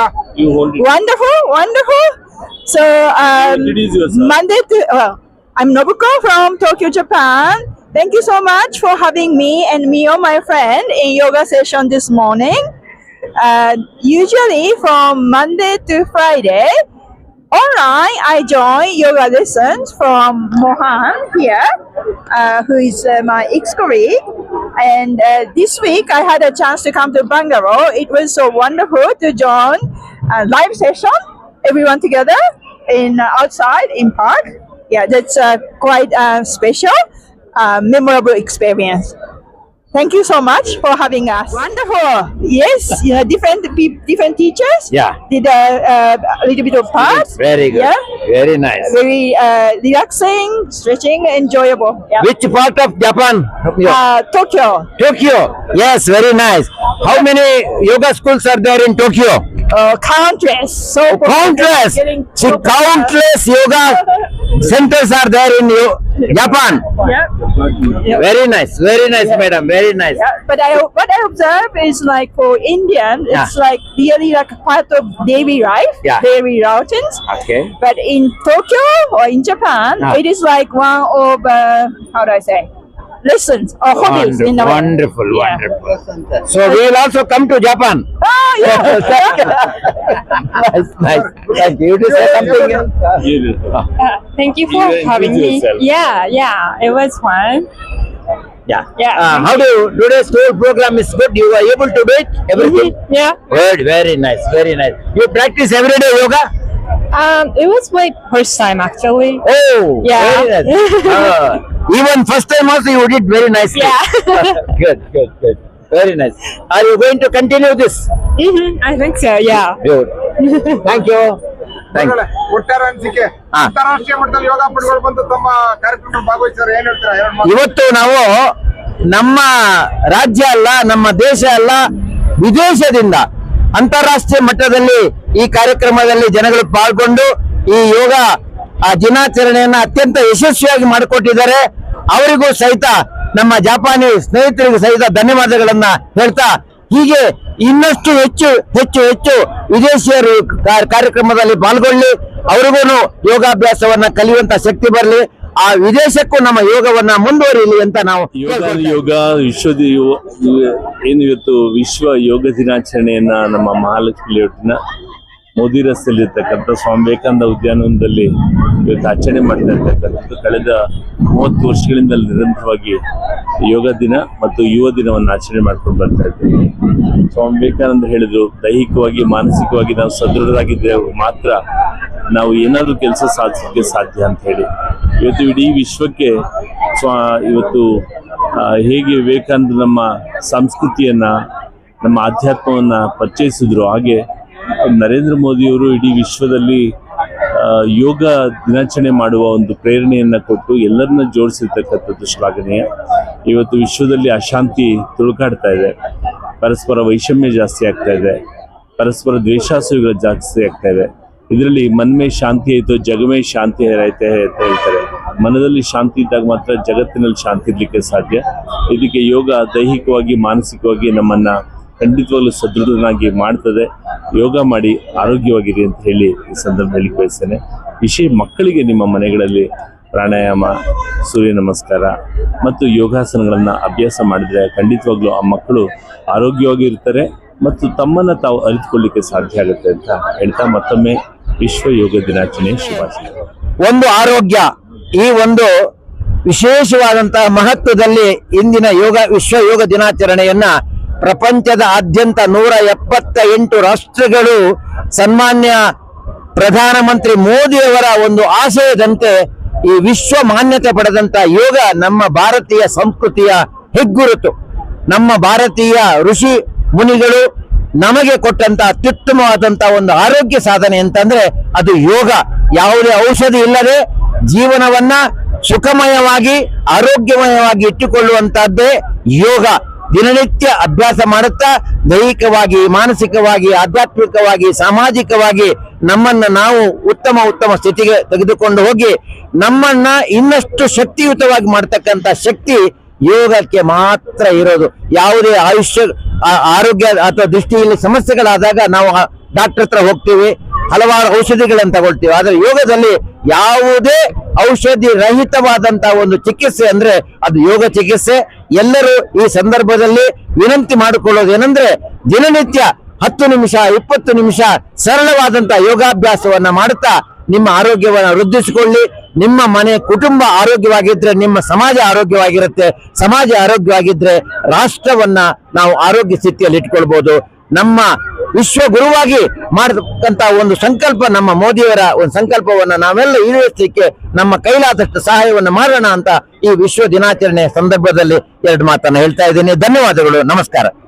Yoga? You hold it. Wonderful, wonderful. So um, Monday to well, I'm Nobuko from Tokyo, Japan. Thank you so much for having me and Mio, my friend, in yoga session this morning. Uh, usually from Monday to Friday, online I join yoga lessons from Mohan here, uh, who is uh, my ex-colleague. And uh, this week I had a chance to come to Bangalore. It was so wonderful to join a live session, everyone together in uh, outside in park. Yeah, that's uh, quite uh, special, uh, memorable experience. Thank you so much for having us. Wonderful. Yes, you know, different pe- different teachers. Yeah. Did a, uh, a little bit of parts. Very good. Yeah. Very nice. Very uh, relaxing, stretching, enjoyable. Yeah. Which part of Japan? Uh, Tokyo. Tokyo. Yes, very nice. How many yoga schools are there in Tokyo? Uh, countless. So Countless. See, so countless yoga centers are there in Yo- Japan. Yeah. Yeah. Very nice. Very nice, madam. Very nice. Yeah, but I what I observe is like for Indian, it's Yeah. like really like a part of daily life, Yeah. daily routines. Okay. But in Tokyo or in Japan, Ah. it is like one of uh, how do I say lessons or hobbies in a. Wonderful, Yeah. wonderful. So we will also come to Japan. Oh yeah. nice, nice. Thank you. You to say something else? You- Thank you You for introduce having me. yourself. Yeah, yeah, it was fun. Yeah. Yeah. Uh, how do you, today's whole program is good. You are able to do it. Everything. Yeah. Good. Very nice. Very nice. You practice every day yoga. Um, it was my first time actually. Oh. Yeah. Very nice. Uh, even first time also you did very nice. Yeah. good. Good. Good. Very nice. Are you going to continue this? hmm I think so. Yeah. Good. Thank you. Thank you. ಗುರುಗಳೇ, ಒಟ್ಟಾರೆ ಅನ್ಸಿಕೆ ಹಾ. ಅಂತಾರಾಷ್ಟ್ರೀಯ ಮಟ್ಟದಲ್ಲಿ ಯೋಗ ಪಟುಗಳು ಬಂದು ತಮ್ಮ ಕಾರ್ಯಕ್ರಮ ಏನ್ ಹೇಳ್ತೀರಾ ಎರಡು ಮಾತು ಇವತ್ತು ನಾವು ನಮ್ಮ ರಾಜ್ಯ ಅಲ್ಲ ನಮ್ಮ ದೇಶ ಅಲ್ಲ ವಿದೇಶದಿಂದ ಅಂತಾರಾಷ್ಟ್ರೀಯ ಮಟ್ಟದಲ್ಲಿ ಈ ಕಾರ್ಯಕ್ರಮದಲ್ಲಿ ಜನಗಳು ಪಾಲ್ಗೊಂಡು ಈ ಯೋಗ ದಿನಾಚರಣೆಯನ್ನ ಅತ್ಯಂತ ಯಶಸ್ವಿಯಾಗಿ ಮಾಡಿಕೊಟ್ಟಿದ್ದಾರೆ. ಅವರಿಗೂ ಸಹಿತ ನಮ್ಮ ಜಾಪಾನಿ ಸ್ನೇಹಿತರಿಗೂ ಸಹಿತ ಧನ್ಯವಾದಗಳನ್ನ ಹೇಳ್ತಾ, ಹೀಗೆ ಇನ್ನಷ್ಟು ಹೆಚ್ಚು ಹೆಚ್ಚು ಹೆಚ್ಚು ವಿದೇಶಿಯರು ಕಾರ್ಯಕ್ರಮದಲ್ಲಿ ಪಾಲ್ಗೊಳ್ಳಿ, ಅವರಿಗೂ ಯೋಗಾಭ್ಯಾಸವನ್ನ ಕಲಿಯುವಂತ ಶಕ್ತಿ ಬರಲಿ. ಆ ವಿದೇಶಕ್ಕೂ ನಮ್ಮ ಯೋಗವನ್ನ ಮುಂದುವರಿಯಲಿ ಅಂತ ನಾವು ಯೋಗ ಯೋಗ ವಿಶ್ವದ ಏನು ಇವತ್ತು ವಿಶ್ವ ಯೋಗ ದಿನಾಚರಣೆಯನ್ನ ನಮ್ಮ ಮಹಾಲಕ್ಷ್ಮಿ ಲೇಔಟಿನ ಮೋದಿ ರಸ್ತೆಯಲ್ಲಿ ಇರ್ತಕ್ಕಂಥ ಸ್ವಾಮಿ ವಿವೇಕಾನಂದ ಉದ್ಯಾನವನದಲ್ಲಿ ಇವತ್ತು ಆಚರಣೆ ಮಾಡ್ತಾ ಇರ್ತಕ್ಕಂಥದ್ದು ಕಳೆದ ಮೂವತ್ತು ವರ್ಷಗಳಿಂದ ನಿರಂತರವಾಗಿ ಯೋಗ ದಿನ ಮತ್ತು ಯುವ ದಿನವನ್ನು ಆಚರಣೆ ಮಾಡ್ಕೊಂಡು ಬರ್ತಾ ಇದ್ದೇವೆ. ಸ್ವಾಮಿ ವಿವೇಕಾನಂದ ಹೇಳಿದ್ರು ದೈಹಿಕವಾಗಿ ಮಾನಸಿಕವಾಗಿ ನಾವು ಸದೃಢರಾಗಿದ್ದೇವೆ ಮಾತ್ರ ನಾವು ಏನಾದರೂ ಕೆಲಸ ಸಾಧಿಸೋಕ್ಕೆ ಸಾಧ್ಯ ಅಂತ ಹೇಳಿ. ಇವತ್ತು ಇಡೀ ವಿಶ್ವಕ್ಕೆ ಸ್ವ, ಇವತ್ತು ಹೇಗೆ ವಿವೇಕಾನಂದ ನಮ್ಮ ಸಂಸ್ಕೃತಿಯನ್ನ, ನಮ್ಮ ಆಧ್ಯಾತ್ಮವನ್ನು ಪರಿಚಯಿಸಿದ್ರು. ಹಾಗೆ ನರೇಂದ್ರ ಮೋದಿಯವರು ಇಡೀ ವಿಶ್ವದಲ್ಲಿ ಯೋಗ ದಿನಾಚರಣೆ ಮಾಡುವ ಒಂದು ಪ್ರೇರಣೆಯನ್ನು ಕೊಟ್ಟು ಎಲ್ಲರನ್ನ ಜೋಡಿಸಿರ್ತಕ್ಕಂಥದ್ದು ಶ್ಲಾಘನೀಯ. ಇವತ್ತು ವಿಶ್ವದಲ್ಲಿ ಅಶಾಂತಿ ತುಳುಕಾಡ್ತಾ ಇದೆ. ಪರಸ್ಪರ ವೈಷಮ್ಯ ಜಾಸ್ತಿ ಆಗ್ತಾ ಇದೆ. ಪರಸ್ಪರ ದ್ವೇಷಾಸುಗಳು ಜಾಸ್ತಿ ಆಗ್ತಾ ಇದೆ. ಇದರಲ್ಲಿ ಮನ್ಮೇ ಶಾಂತಿ ಆಯಿತು ಜಗಮೇ ಶಾಂತಿ ಐತೆ ಅಂತ ಹೇಳ್ತಾರೆ. ಮನದಲ್ಲಿ ಶಾಂತಿ ಇದ್ದಾಗ ಮಾತ್ರ ಜಗತ್ತಿನಲ್ಲಿ ಶಾಂತಿ ಇರಲಿಕ್ಕೆ ಸಾಧ್ಯ. ಇದಕ್ಕೆ ಯೋಗ ದೈಹಿಕವಾಗಿ, ಮಾನಸಿಕವಾಗಿ ನಮ್ಮನ್ನ ಖಂಡಿತವಾಗ್ಲೂ ಸದೃಢನಾಗಿ ಮಾಡ್ತದೆ. ಯೋಗ ಮಾಡಿ ಆರೋಗ್ಯವಾಗಿರಿ ಅಂತ ಹೇಳಿ ಈ ಸಂದರ್ಭದಲ್ಲಿ ಬಯಸ್ತೇನೆ. ವಿಷಯ ಮಕ್ಕಳಿಗೆ ನಿಮ್ಮ ಮನೆಗಳಲ್ಲಿ ಪ್ರಾಣಾಯಾಮ, ಸೂರ್ಯ ನಮಸ್ಕಾರ ಮತ್ತು ಯೋಗಾಸನಗಳನ್ನು ಅಭ್ಯಾಸ ಮಾಡಿದರೆ ಖಂಡಿತವಾಗ್ಲೂ ಆ ಮಕ್ಕಳು ಆರೋಗ್ಯವಾಗಿ ಇರ್ತಾರೆ ಮತ್ತು ತಮ್ಮನ್ನ ತಾವು ಅರಿತುಕೊಳ್ಳಿಕ್ಕೆ ಸಾಧ್ಯ ಆಗುತ್ತೆ ಅಂತ ಹೇಳ್ತಾ ಮತ್ತೊಮ್ಮೆ ವಿಶ್ವ ಯೋಗ ದಿನಾಚರಣೆ ಶುಭಾಶಯ ಒಂದು ಆರೋಗ್ಯ ಈ ಒಂದು ವಿಶೇಷವಾದಂತಹ ಮಹತ್ವದಲ್ಲಿ ಇಂದಿನ ಯೋಗ ವಿಶ್ವ ಯೋಗ ದಿನಾಚರಣೆಯನ್ನ ಪ್ರಪಂಚದ ಆದ್ಯಂತ ನೂರ ಎಪ್ಪತ್ತ ಎಂಟು ರಾಷ್ಟ್ರಗಳು ಸನ್ಮಾನ್ಯ ಪ್ರಧಾನಮಂತ್ರಿ ಮೋದಿಯವರ ಒಂದು ಆಶಯದಂತೆ ಈ ವಿಶ್ವ ಮಾನ್ಯತೆ ಪಡೆದಂತ ಯೋಗ ನಮ್ಮ ಭಾರತೀಯ ಸಂಸ್ಕೃತಿಯ ಹೆಗ್ಗುರುತು. ನಮ್ಮ ಭಾರತೀಯ ಋಷಿ ಮುನಿಗಳು ನಮಗೆ ಕೊಟ್ಟಂತ ಅತ್ಯುತ್ತಮವಾದಂತಹ ಒಂದು ಆರೋಗ್ಯ ಸಾಧನೆ ಅಂತಂದ್ರೆ ಅದು ಯೋಗ. ಯಾವುದೇ ಔಷಧಿ ಇಲ್ಲದೆ ಜೀವನವನ್ನ ಸುಖಮಯವಾಗಿ, ಆರೋಗ್ಯಮಯವಾಗಿ ಇಟ್ಟುಕೊಳ್ಳುವಂತಹದ್ದೇ ಯೋಗ. ದಿನನಿತ್ಯ ಅಭ್ಯಾಸ ಮಾಡುತ್ತಾ ದೈಹಿಕವಾಗಿ, ಮಾನಸಿಕವಾಗಿ, ಆಧ್ಯಾತ್ಮಿಕವಾಗಿ, ಸಾಮಾಜಿಕವಾಗಿ ನಮ್ಮನ್ನ ನಾವು ಉತ್ತಮ ಉತ್ತಮ ಸ್ಥಿತಿಗೆ ತೆಗೆದುಕೊಂಡು ಹೋಗಿ ನಮ್ಮನ್ನ ಇನ್ನಷ್ಟು ಶಕ್ತಿಯುತವಾಗಿ ಮಾಡ್ತಕ್ಕಂಥ ಶಕ್ತಿ ಯೋಗಕ್ಕೆ ಮಾತ್ರ ಇರೋದು. ಯಾವುದೇ ಆಯುಷ್ಯ ಆರೋಗ್ಯ ಅಥವಾ ದೃಷ್ಟಿಯಲ್ಲಿ ಸಮಸ್ಯೆಗಳಾದಾಗ ನಾವು ಡಾಕ್ಟರ್ ಹತ್ರ ಹೋಗ್ತೀವಿ ಹಲವಾರು ಔಷಧಿಗಳನ್ನು ತಗೊಳ್ತೀವಿ. ಆದರೆ ಯೋಗದಲ್ಲಿ ಯಾವುದೇ ಔಷಧಿ ರಹಿತವಾದಂತಹ ಒಂದು ಚಿಕಿತ್ಸೆ ಅಂದ್ರೆ ಅದು ಯೋಗ ಚಿಕಿತ್ಸೆ. ಎಲ್ಲರೂ ಈ ಸಂದರ್ಭದಲ್ಲಿ ವಿನಂತಿ ಮಾಡಿಕೊಳ್ಳೋದು ಏನಂದ್ರೆ ದಿನನಿತ್ಯ ಹತ್ತು ನಿಮಿಷ, ಇಪ್ಪತ್ತು ನಿಮಿಷ ಸರಳವಾದಂತಹ ಯೋಗಾಭ್ಯಾಸವನ್ನ ಮಾಡುತ್ತಾ ನಿಮ್ಮ ಆರೋಗ್ಯವನ್ನು ವೃದ್ಧಿಸಿಕೊಳ್ಳಿ. ನಿಮ್ಮ ಮನೆ ಕುಟುಂಬ ಆರೋಗ್ಯವಾಗಿದ್ರೆ, ನಿಮ್ಮ ಸಮಾಜ ಆರೋಗ್ಯವಾಗಿರುತ್ತೆ. ಸಮಾಜ ಆರೋಗ್ಯವಾಗಿದ್ರೆ ರಾಷ್ಟ್ರವನ್ನ ನಾವು ಆರೋಗ್ಯ ಸ್ಥಿತಿಯಲ್ಲಿ ಇಟ್ಕೊಳ್ಬಹುದು ನಮ್ಮ ವಿಶ್ವ ಗುರುವಾಗಿ ಮಾಡತಕ್ಕಂತ ಒಂದು ಸಂಕಲ್ಪ ನಮ್ಮ ಮೋದಿಯವರ ಒಂದು ಸಂಕಲ್ಪವನ್ನ ನಾವೆಲ್ಲ ಈಡೇರಿಸಲಿಕ್ಕೆ ನಮ್ಮ ಕೈಲಾದಷ್ಟು ಸಹಾಯವನ್ನು ಮಾಡೋಣ ಅಂತ ಈ ವಿಶ್ವ ದಿನಾಚರಣೆ ಸಂದರ್ಭದಲ್ಲಿ ಎರಡು ಮಾತನ್ನು ಹೇಳ್ತಾ ಇದ್ದೀನಿ. ಧನ್ಯವಾದಗಳು. ನಮಸ್ಕಾರ.